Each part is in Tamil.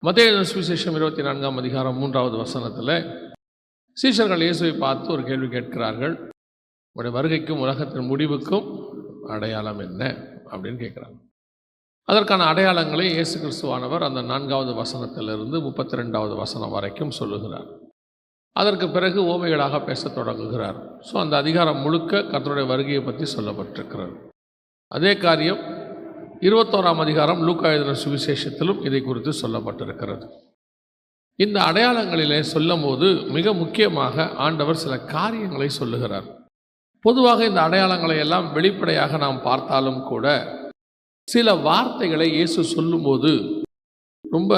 மத்திய சுவிசேஷம் இருபத்தி நான்காம் அதிகாரம் மூன்றாவது வசனத்தில் சீஷர்கள் இயேசுவை பார்த்து ஒரு கேள்வி கேட்கிறார்கள். உடைய வருகைக்கும் உலகத்தின் முடிவுக்கும் அடையாளம் என்ன? அப்படின்னு கேட்குறாங்க. அதற்கான அடையாளங்களை இயேசு கிறிஸ்துவானவர் அந்த நான்காவது வசனத்திலிருந்து முப்பத்தி ரெண்டாவது வசனம் வரைக்கும் சொல்லுகிறார். அதற்கு பிறகு ஓமைகளாக பேசத் தொடங்குகிறார். ஸோ அந்த அதிகாரம் முழுக்க கர்த்தருடைய வருகையை பற்றி சொல்லப்பட்டிருக்கிறது. அதே காரியம் இருபத்தோராம் அதிகாரம் லூக்கா எழுதின சுவிசேஷத்திலும் இதை குறித்து சொல்லப்பட்டிருக்கிறது. இந்த அடையாளங்களிலே சொல்லும்போது மிக முக்கியமாக ஆண்டவர் சில காரியங்களை சொல்லுகிறார். பொதுவாக இந்த அடையாளங்களை எல்லாம் வெளிப்படையாக நாம் பார்த்தாலும் கூட சில வார்த்தைகளை இயேசு சொல்லும்போது ரொம்ப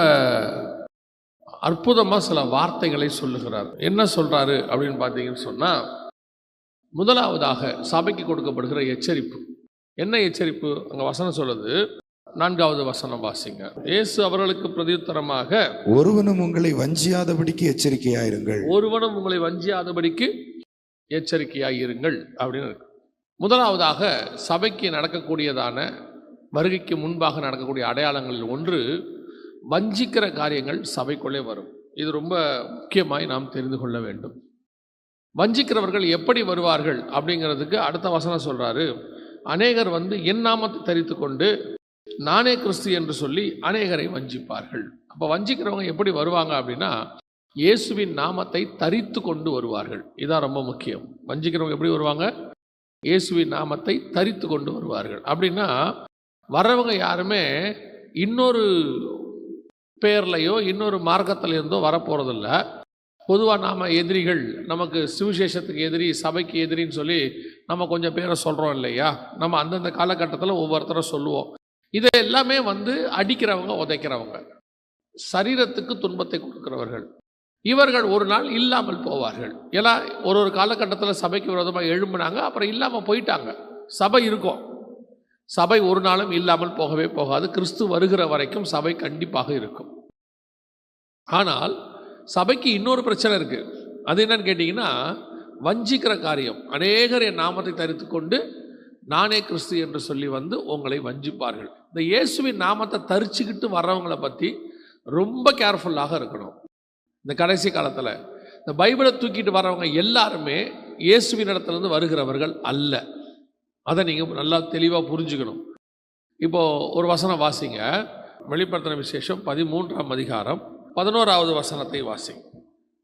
அற்புதமாக சில வார்த்தைகளை சொல்லுகிறார். என்ன சொல்கிறாரு அப்படின்னு பார்த்தீங்கன்னு சொன்னால் முதலாவதாக சபைக்கு கொடுக்கப்படுகிற எச்சரிப்பு. என்ன எச்சரிப்பு அங்கே வசனம் சொல்லுது? நான்காவது வசனம் வாசிங்க. இயேசு அவர்களுக்கு பிரதியுத்தரமாக ஒருவனும் உங்களை வஞ்சியாதபடிக்கு எச்சரிக்கையாயிருங்கள். ஒருவனும் உங்களை வஞ்சியாதபடிக்கு எச்சரிக்கையாய் இருங்கள் அப்படின்னு இருக்கு. முதலாவதாக சபைக்கு நடக்கக்கூடியதான வருகைக்கு முன்பாக நடக்கக்கூடிய அடையாளங்களில் ஒன்று வஞ்சிக்கிற காரியங்கள் சபைக்குள்ளே வரும். இது ரொம்ப முக்கியமாய் நாம் தெரிந்து கொள்ள வேண்டும். வஞ்சிக்கிறவர்கள் எப்படி வருவார்கள் அப்படிங்கிறதுக்கு அடுத்த வசனம் சொல்றாரு. அநேகர் வந்து என் நாமத்தை தரித்து கொண்டு நானே கிறிஸ்து என்று சொல்லி அநேகரை வஞ்சிப்பார்கள். அப்போ வஞ்சிக்கிறவங்க எப்படி வருவாங்க அப்படின்னா இயேசுவின் நாமத்தை தரித்து கொண்டு வருவார்கள். இதான் ரொம்ப முக்கியம். வஞ்சிக்கிறவங்க எப்படி வருவாங்க? இயேசுவின் நாமத்தை தரித்து கொண்டு வருவார்கள். அப்படின்னா வர்றவங்க யாருமே இன்னொரு பேர்லையோ இன்னொரு மார்க்கத்திலேருந்தோ வரப்போகிறதில்ல பொதுவாக நாம் எதிரிகள் நமக்கு சுவிசேஷத்துக்கு எதிரி சபைக்கு எதிரின்னு சொல்லி நம்ம கொஞ்சம் பேரை சொல்கிறோம் இல்லையா? நம்ம அந்தந்த காலகட்டத்தில் ஒவ்வொருத்தரை சொல்லுவோம். இதை எல்லாமே வந்து அடிக்கிறவங்க உதைக்கிறவங்க. சரீரத்துக்கு துன்பத்தை கொடுக்கிறவர்கள். இவர்கள் ஒரு நாள் இல்லாமல் போவார்கள். ஏன்னா ஒரு ஒரு காலகட்டத்தில் சபைக்கு விரோதமாக எழும்புனாங்க அப்புறம் இல்லாமல் போயிட்டாங்க. சபை இருக்கும். சபை ஒரு நாளும் இல்லாமல் போகவே போகாது. கிறிஸ்து வருகிற வரைக்கும் சபை கண்டிப்பாக இருக்கும். ஆனால் சபைக்கு இன்னொரு பிரச்சனை இருக்குது அது என்னன்னு கேட்டிங்கன்னா வஞ்சிக்கிற காரியம். அநேகர் என் நாமத்தை தரித்து கொண்டு நானே கிறிஸ்து என்று சொல்லி வந்து உங்களை வஞ்சிப்பார்கள். இந்த இயேசுவின் நாமத்தை தரிச்சுக்கிட்டு வர்றவங்களை பற்றி ரொம்ப கேர்ஃபுல்லாக இருக்கணும். இந்த கடைசி காலத்தில் இந்த பைபிளை தூக்கிட்டு வர்றவங்க எல்லாருமே இயேசுவின் இடத்துலேருந்து வருகிறவர்கள் அல்ல. அதை நீங்கள் நல்லா தெளிவாக புரிஞ்சுக்கணும். இப்போது ஒரு வசனம் வாசிங்க. வெளிப்படுத்தின விசேஷம் பதிமூன்றாம் அதிகாரம் பதினோராவது வசனத்தை வாசிங்க.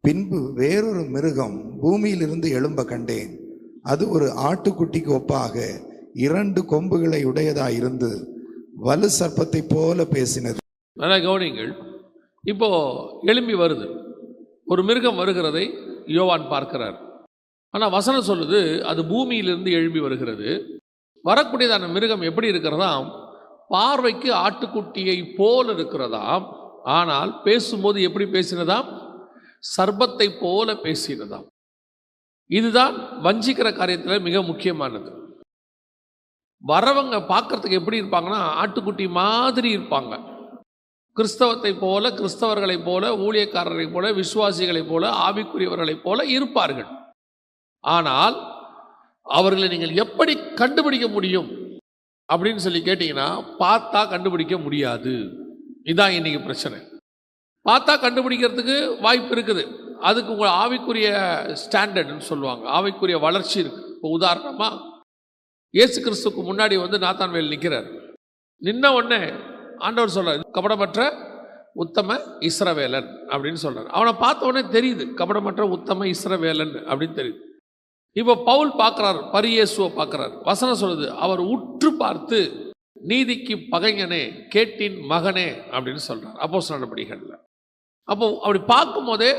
பின்பு வேறொரு மிருகம் பூமியிலிருந்து எழும்ப கண்டேன். அது ஒரு ஆட்டுக்குட்டிக்கு ஒப்பாக இரண்டு கொம்புகளை உடையதாயிருந்து வலு சர்ப்பத்தை போல பேசினது. நல்லா கவனிங்கள் இப்போ எழும்பி வருது. ஒரு மிருகம் வருகிறதை யோவான் பார்க்கிறார். ஆனால் வசனம் சொல்லுது அது பூமியிலிருந்து எழும்பி வருகிறது. வரக்கூடியதான மிருகம் எப்படி இருக்கிறதாம்? பார்வைக்கு ஆட்டுக்குட்டியை போல் இருக்கிறதாம். ஆனால் பேசும்போது எப்படி பேசினதாம்? சர்பத்தை போல பேசினதாம். இதுதான் வஞ்சிக்கிற காரியத்தில் மிக முக்கியமானது. வரவங்க பார்க்கறதுக்கு எப்படி இருப்பாங்கன்னா ஆட்டுக்குட்டி மாதிரி இருப்பாங்க. கிறிஸ்தவத்தை போல கிறிஸ்தவர்களைப் போல ஊழியக்காரரை போல விசுவாசிகளைப் போல ஆவிக்குரியவர்களைப் போல இருப்பார்கள். ஆனால் அவர்களை நீங்கள் எப்படி கண்டுபிடிக்க முடியும்? அப்படின்னு சொல்லி கேட்டிங்கன்னா பார்த்தா கண்டுபிடிக்க முடியாது. இதான் இன்னைக்கு பிரச்சனை. பார்த்தா கண்டுபிடிக்கிறதுக்கு வாய்ப்பு இருக்குது. அதுக்கு உங்கள் ஆவிக்குரிய ஸ்டாண்டர்டுன்னு சொல்லுவாங்க. ஆவிக்குரிய வளர்ச்சி இருக்கு. இப்போ உதாரணமாக இயேசு கிறிஸ்துக்கு முன்னாடி வந்து நாத்தான்வேல் நிற்கிறார் நின்ன உடனே ஆண்டவர் சொல்கிறார் கபடமற்ற உத்தம இஸ்ரவேலன் அப்படின்னு சொல்கிறார் அவனை பார்த்த உடனே தெரியுது கபடமற்ற உத்தம இஸ்ரவேலன் அப்படின்னு தெரியுது. இப்போ பவுல் பார்க்குறார் பரியேசுவை பார்க்குறார். வசனம் சொல்லுது அவர் உற்று பார்த்து நீதிக்கு பகைஞனே கேட்டின் மகனே அப்படின்னு சொல்கிறார் அப்போ நடபடிகளில் அப்போ அப்படி பார்க்கும்போதே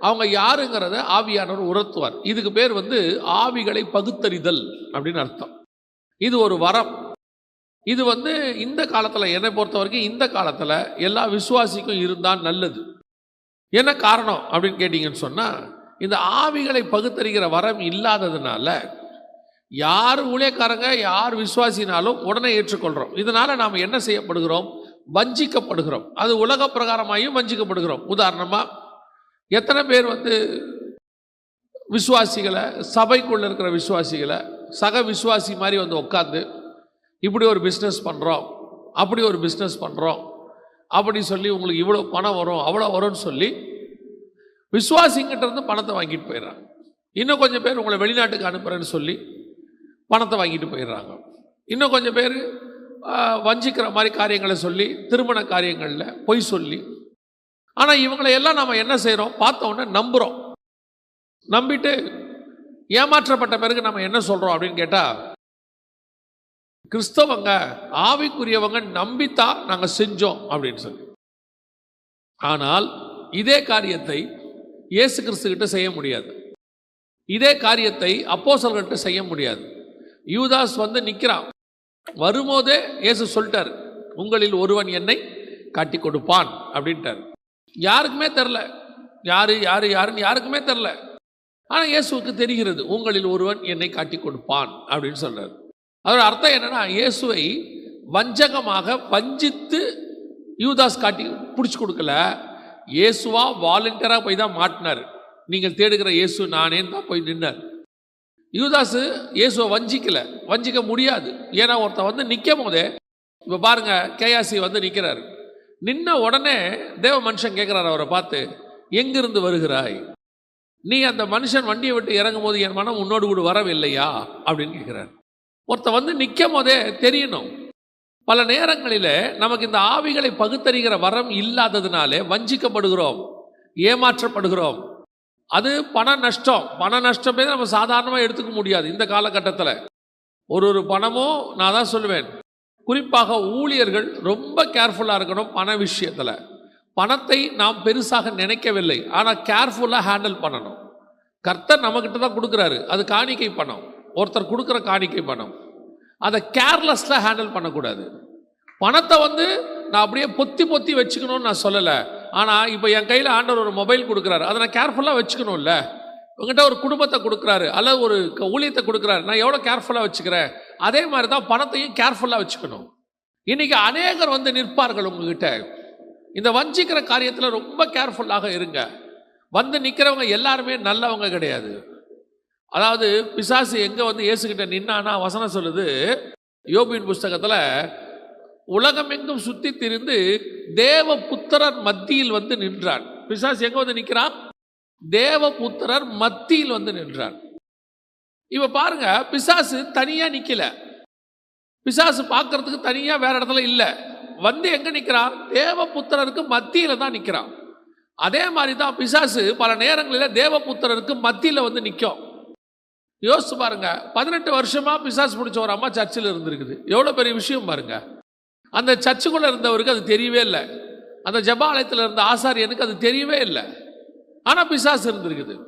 அவங்க யாருங்கிறத ஆவியானவர் உணர்த்துவார் இதுக்கு பேர் வந்து ஆவிகளை பகுத்தறிதல் அப்படின்னு அர்த்தம். இது ஒரு வரம். இது வந்து இந்த காலத்தில் என்னை பொறுத்த வரைக்கும் இந்த காலத்தில் எல்லா விசுவாசிக்கும் இருந்தால் நல்லது. என்ன காரணம் அப்படின்னு கேட்டிங்கன்னு சொன்னால் இந்த ஆவிகளை பகுத்தறிகிற வரம் இல்லாததுனால யார் ஊழியக்காரங்க யார் விசுவாசினாலும் உடனே ஏற்றுக்கொள்கிறோம் இதனால் நாம் என்ன செய்யப்படுகிறோம்? வஞ்சிக்கப்படுகிறோம். அது உலக பிரகாரமாயும் வஞ்சிக்கப்படுகிறோம். உதாரணமாக எத்தனை பேர் வந்து விசுவாசிகளை சபைக்குள்ளே இருக்கிற விசுவாசிகளை சக விசுவாசி மாதிரி வந்து உட்காந்து இப்படி ஒரு பிஸ்னஸ் பண்ணுறோம் அப்படி ஒரு பிஸ்னஸ் பண்ணுறோம் அப்படி சொல்லி உங்களுக்கு இவ்வளோ பணம் வரும் அவ்வளோ வரும்னு சொல்லி விசுவாசிங்கிட்ட இருந்து பணத்தை வாங்கிட்டு போயிடுறாங்க. இன்னும் கொஞ்சம் பேர் உங்களை வெளிநாட்டுக்கு அனுப்புகிறேன்னு சொல்லி பணத்தை வாங்கிட்டு போயிடுறாங்க. இன்னும் கொஞ்சம் பேர் வஞ்சிக்கிற மாதிரி காரியங்களை சொல்லி திருமண காரியங்களில் பொய் சொல்லி. ஆனால் இவங்களை எல்லாம் நம்ம என்ன செய்கிறோம் பார்த்த உடனே நம்புகிறோம் நம்பிட்டு ஏமாற்றப்பட்ட பிறகு நம்ம என்ன சொல்கிறோம் அப்படின்னு கேட்டால் கிறிஸ்தவங்க ஆவிக்குரியவங்க நம்பித்தான் நாங்கள் செஞ்சோம் அப்படின்னு சொல்லி. ஆனால் இதே காரியத்தை இயேசு கிறிஸ்துகிட்ட செய்ய முடியாது. இதே காரியத்தை அப்போசல்கிட்ட செய்ய முடியாது. யூதாஸ் வந்து நிற்கிறான் வரும்போதே இயேசு சொல்லிட்டார் உங்களில் ஒருவன் என்னை காட்டி கொடுப்பான் அப்படின்ட்டார். யாருக்குமே தெரில. யாரு யாரு யாருன்னு யாருக்குமே தெரில. ஆனால் இயேசுவுக்கு தெரிகிறது உங்களில் ஒருவன் என்னை காட்டி கொடுப்பான் அப்படின்னு சொல்கிறார் அதோட அர்த்தம் என்னென்னா இயேசுவை வஞ்சகமாக வஞ்சித்து யூதாஸ் காட்டி பிடிச்சி கொடுக்கல. இயேசுவா வாலண்டியராக போய் தான் மாட்டினார். நீங்கள் தேடுகிற இயேசு நானேன்னு தான் போய் நின்னார். யூதாசு இயேசுவை வஞ்சிக்கல. வஞ்சிக்க முடியாது. ஏன்னா ஒருத்தன் வந்து நிற்கும் போதே இப்போ பாருங்க கேஆசி வந்து நிற்கிறாரு நின்ன உடனே தேவ மனுஷன் கேட்குறாரு அவரை பார்த்து எங்கிருந்து வருகிறாய்? நீ அந்த மனுஷன் வண்டியை விட்டு இறங்கும் போது என் மனம் உன்னோடு கூட வரவில்லையா? அப்படின்னு கேட்குறாரு ஒருத்தன் வந்து நிற்கும் போதே தெரியணும். பல நேரங்களில் நமக்கு இந்த ஆவிகளை பகுத்தறிகிற வரம் இல்லாததுனாலே வஞ்சிக்கப்படுகிறோம் ஏமாற்றப்படுகிறோம். அது பண நஷ்டம். பண நஷ்டமே நம்ம சாதாரணமாக எடுத்துக்க முடியாது இந்த காலகட்டத்தில். ஒரு ஒரு பணமும் நான் தான் சொல்லுவேன். குறிப்பாக ஊழியர்கள் ரொம்ப கேர்ஃபுல்லாக இருக்கணும் பண விஷயத்தில். பணத்தை நாம் பெருசாக நினைக்கவில்லை. ஆனால் கேர்ஃபுல்லாக ஹேண்டில் பண்ணணும். கர்த்தர் நம்மக்கிட்ட தான் கொடுக்குறாரு. அது காணிக்கை பணம். ஒருத்தர் கொடுக்குற காணிக்கை பணம். அதை கேர்லெஸ்ஸாக ஹேண்டில் பண்ணக்கூடாது. பணத்தை வந்து நான் அப்படியே பொத்தி பொத்தி வச்சுக்கணும்னு நான் சொல்லலை. ஆனால் இப்போ என் கையில் ஆண்டவர் ஒரு மொபைல் கொடுக்குறாரு. அதை நான் கேர்ஃபுல்லாக வச்சுக்கணும்ல. உங்ககிட்ட ஒரு குடும்பத்தை கொடுக்குறாரு. அல்லது ஒரு ஊழியத்தை கொடுக்குறாரு. நான் எவ்வளோ கேர்ஃபுல்லாக வச்சுக்கிறேன்? அதே மாதிரி தான் பணத்தையும் கேர்ஃபுல்லாக வச்சுக்கணும். இன்றைக்கி அநேகர் வந்து நிற்பார்கள் உங்ககிட்ட. இந்த வஞ்சிக்கிற காரியத்தில் ரொம்ப கேர்ஃபுல்லாக இருங்க. வந்து நிற்கிறவங்க எல்லாருமே நல்லவங்க கிடையாது. அதாவது பிசாசு எங்கே வந்து ஏசுக்கிட்ட நின்னான்னா வசனம் சொல்லுது யோபின் புஸ்தகத்தில் உலகமெங்கும் சுத்தி திரிந்து தேவ புத்திரர் மத்தியில் வந்து நின்றான் பிசாஸ் எங்க வந்து நிற்கிறான் தேவ புத்திரர் மத்தியில் வந்து நின்றான் இப்ப பாருங்க பிசாசு தனியா நிக்கல. பிசாசு பார்க்கறதுக்கு தனியா வேற இடத்துல இல்லை. வந்து எங்க நிற்கிறான் தேவ புத்திரருக்கு மத்தியில தான் நிற்கிறான் அதே மாதிரி தான் பிசாசு பல நேரங்களில் தேவ புத்திரருக்கு மத்தியில வந்து நிற்கும் யோசிச்சு பாருங்க பதினெட்டு வருஷமா பிசாசு பிடிச்ச ஒரு அம்மா சர்ச்சில் இருந்திருக்குது. எவ்வளோ பெரிய விஷயம் பாருங்கள் அந்த சர்ச்சுக்குள்ளே இருந்தவருக்கு அது தெரியவே இல்லை. அந்த ஜபாலயத்தில் இருந்த ஆசாரியனுக்கு அது தெரியவே இல்லை. ஆனால் பிசாசு இருந்திருக்குது.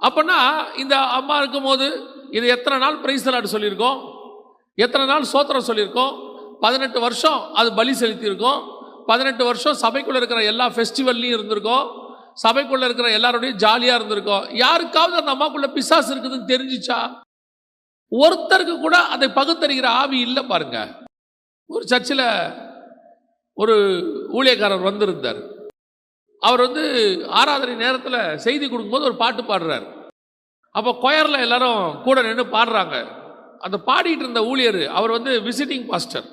அப்போனா இந்த அம்மா இருக்கும் போது இது எத்தனை நாள் பிரைஸ்தலாடு சொல்லியிருக்கோம். எத்தனை நாள் சோத்திரம் சொல்லியிருக்கோம். பதினெட்டு வருஷம் அது பலி செலுத்தியிருக்கோம். பதினெட்டு வருஷம் சபைக்குள்ளே இருக்கிற எல்லா ஃபெஸ்டிவல்லையும் இருந்திருக்கோம். சபைக்குள்ளே இருக்கிற எல்லாரோடையும் ஜாலியாக இருந்திருக்கோம். யாருக்காவது அந்த அம்மாக்குள்ளே பிசாசு இருக்குதுன்னு தெரிஞ்சிச்சா? ஒருத்தருக்கு கூட அதை பகுத்தறிகிற ஆவி இல்லை பாருங்கள் ஒரு சர்ச்சில் ஒரு ஊழியக்காரர் வந்திருந்தார். அவர் வந்து ஆராதனை நேரத்தில் செய்தி கொடுக்கும்போது ஒரு பாட்டு பாடுறார். அப்போ கொயரில் எல்லாரும் கூட நின்று பாடுறாங்க. அந்த பாடிட்டு இருந்த ஊழியர் அவர் வந்து விசிட்டிங் பாஸ்டர்.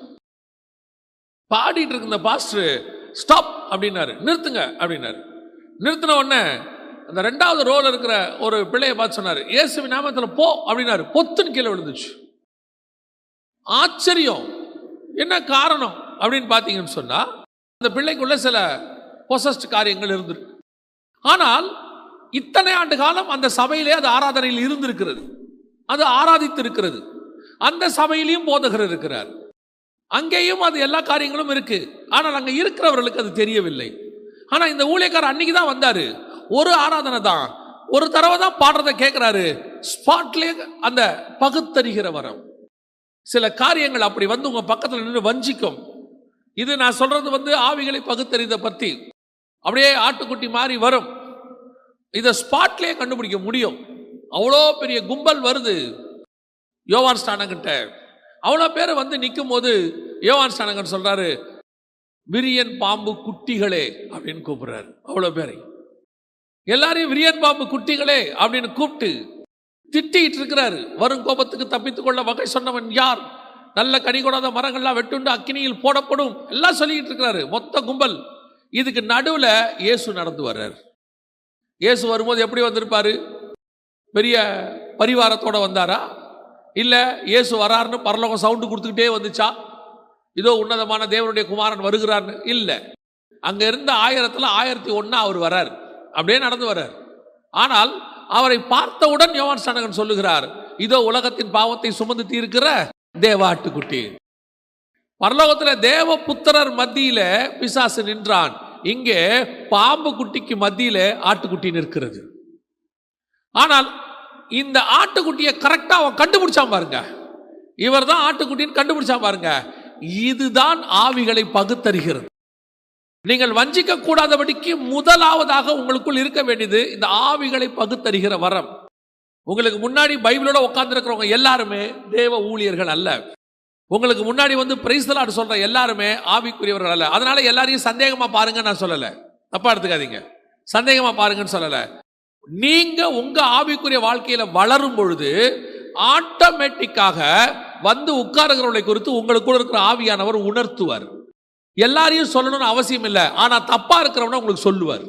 பாடிட்டு இருக்க பாஸ்டர் ஸ்டாப் அப்படின்னாரு. நிறுத்துங்க அப்படின்னாரு. நிறுத்தின உடனே அந்த ரெண்டாவது ரோல் இருக்கிற ஒரு பிள்ளையை பார்த்து சொன்னார் இயேசுவின் நாமத்தில் போ அப்படின்னாரு. பொத்துன்னு கீழே விழுந்துச்சு. ஆச்சரியம். என்ன காரணம் அப்படின்னு பார்த்தீங்கன்னு சொன்னால் அந்த பிள்ளைக்குள்ள சில பொசஸ்ட் காரியங்கள் இருந்திருக்கு. ஆனால் இத்தனை ஆண்டு காலம் அந்த சபையிலே அது ஆராதனையில் இருந்திருக்கிறது. அது ஆராதித்து இருக்கிறது அந்த சபையிலையும் போதகர் இருக்கிறார். அங்கேயும் அது எல்லா காரியங்களும் இருக்கு. ஆனால் அங்கே இருக்கிறவர்களுக்கு அது தெரியவில்லை. ஆனால் இந்த ஊழியக்காரர் அன்னைக்கு தான் வந்தாரு. ஒரு ஆராதனை தான். ஒரு தடவை தான் பாடுறதை கேட்குறாரு. ஸ்பாட்லேயே அந்த பகுத்தறிகிற வரம். சில காரியங்கள் அப்படி வந்து உங்க பக்கத்தில் நின்று வஞ்சிக்கும். இது நான் சொல்றது வந்து ஆவிகளை பகுத்தறிந்த பத்தி. அப்படியே ஆட்டுக்குட்டி மாறி வரும். இதை ஸ்பாட்லேயே கண்டுபிடிக்க முடியும். அவ்வளோ பெரிய கும்பல் வருது. யோவான் ஸ்டானங்கிட்ட அவ்வளோ பேர் வந்து நிற்கும் போது யோவான் ஸ்டானகன் சொல்றாரு விரியன் பாம்பு குட்டிகளே அப்படின்னு கூப்பிடுறாரு. அவ்வளோ பேரை. எல்லாரையும் விரியன் பாம்பு குட்டிகளே அப்படின்னு கூப்பிட்டு திட்டிகிட்டு இருக்கிறாரு வரும் கோபத்துக்கு தப்பித்துக்கொள்ள வகை சொன்னவன் யார்? நல்ல கனி கொடாத மரங்கள்லாம் வெட்டுண்டு அக்கினியில் போடப்படும். எல்லாம் சொல்லிக்கிட்டு இருக்கிறாரு மொத்த கும்பல். இதுக்கு நடுவில் இயேசு நடந்து வர்றார். இயேசு வரும்போது எப்படி வந்திருப்பாரு? பெரிய பரிவாரத்தோட வந்தாரா? இல்லை இயேசு வராருன்னு பரலோகம் சவுண்டு கொடுத்துக்கிட்டே வந்துச்சா? இதோ உன்னதமான தேவனுடைய குமாரன் வருகிறான்னு இல்லை. அங்கே இருந்த ஆயிரத்தில் ஆயிரத்தி ஒன்றா அவர் வரார் அப்படியே நடந்து வர்றார். ஆனால் அவரை பார்த்தவுடன் யோவான் ஸ்நானகன் சொல்லுகிறார் இதோ உலகத்தின் பாவத்தை சுமந்து தீர்க்கிற தேவாட்டுக்குட்டி. பரலோகத்தில் தேவ புத்திரர் மத்தியில பிசாசு நின்றான். இங்கே பாம்பு குட்டிக்கு மத்தியில ஆட்டுக்குட்டி நிற்கிறது. ஆனால் இந்த ஆட்டுக்குட்டியை கரெக்டாக அவன் கண்டுபிடிச்சான் பாருங்க. இவர் தான் ஆட்டுக்குட்டின்னு கண்டுபிடிச்சான் பாருங்க. இதுதான் ஆவிகளை பகுத்தறிகிறது. நீங்கள் வஞ்சிக்க கூடாதபடிக்கு முதலாவதாக உங்களுக்குள் இருக்க வேண்டியது இந்த ஆவிகளை பகுத்தறிகிற வரம். உங்களுக்கு முன்னாடி பைபிளோட உட்கார்ந்துருக்கிறவங்க எல்லாருமே தேவ ஊழியர்கள் அல்ல. உங்களுக்கு முன்னாடி வந்து பிரைஸ்தலாடு சொல்ற எல்லாருமே ஆவிக்குரியவர்கள் அல்ல. அதனால எல்லாரையும் சந்தேகமா பாருங்க நான் சொல்லல. தப்பா எடுத்துக்காதீங்க. சந்தேகமா பாருங்கன்னு சொல்லல. நீங்க உங்க ஆவிக்குரிய வாழ்க்கையில வளரும் பொழுது ஆட்டோமேட்டிக்காக வந்து உட்காருகிறவர்களை குறித்து உங்களுக்குள்ள இருக்கிற ஆவியானவர் உணர்த்துவார். எல்லாரையும் சொல்லணும்னு அவசியம் இல்லை. ஆனால் தப்பாக இருக்கிறவன உங்களுக்கு சொல்லுவார்.